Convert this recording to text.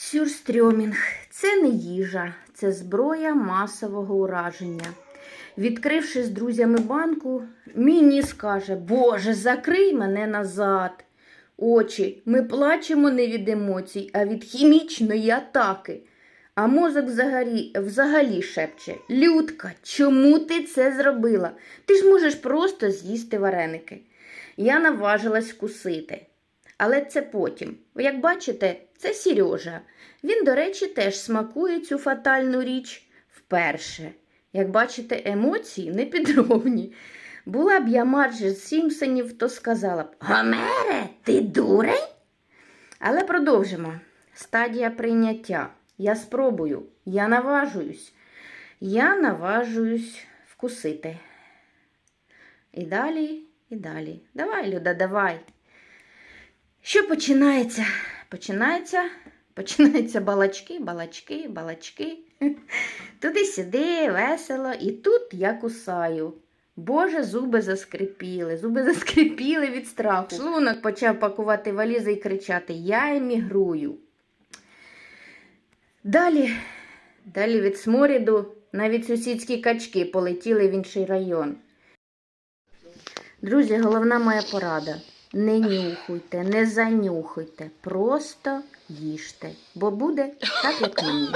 Сюрстрьомінг це не їжа, це зброя масового ураження. Відкривши з друзями банку, мені скаже: Боже, закрий мене назад. Очі, ми плачемо не від емоцій, а від хімічної атаки. А мозок взагалі, взагалі шепче: Людка, чому ти це зробила? Ти ж можеш просто з'їсти вареники. Я наважилась вкусити. Але це потім. Як бачите, це Сережа. Він, до речі, теж смакує цю фатальну річ вперше. Як бачите, емоції не підробні. Була б я Марджі Сімпсонів, то сказала б Гомере, ти дурень? Але продовжимо. Стадія прийняття. Я спробую, я наважуюсь. Я наважуюсь вкусити. І далі, і далі. Давай, Люда, давай. Що починається? Починається, починаються балачки, балачки, балачки. Туди-сюди, весело, і тут я кусаю. Боже, зуби заскрипіли, зуби заскрипіли від страху. Шлунок почав пакувати валізи і кричати: Я емігрую. Далі, далі від сморіду навіть сусідські качки полетіли в інший район. Друзі, головна моя порада. Не нюхуйте, не занюхуйте, просто їжте, бо буде так, як мені.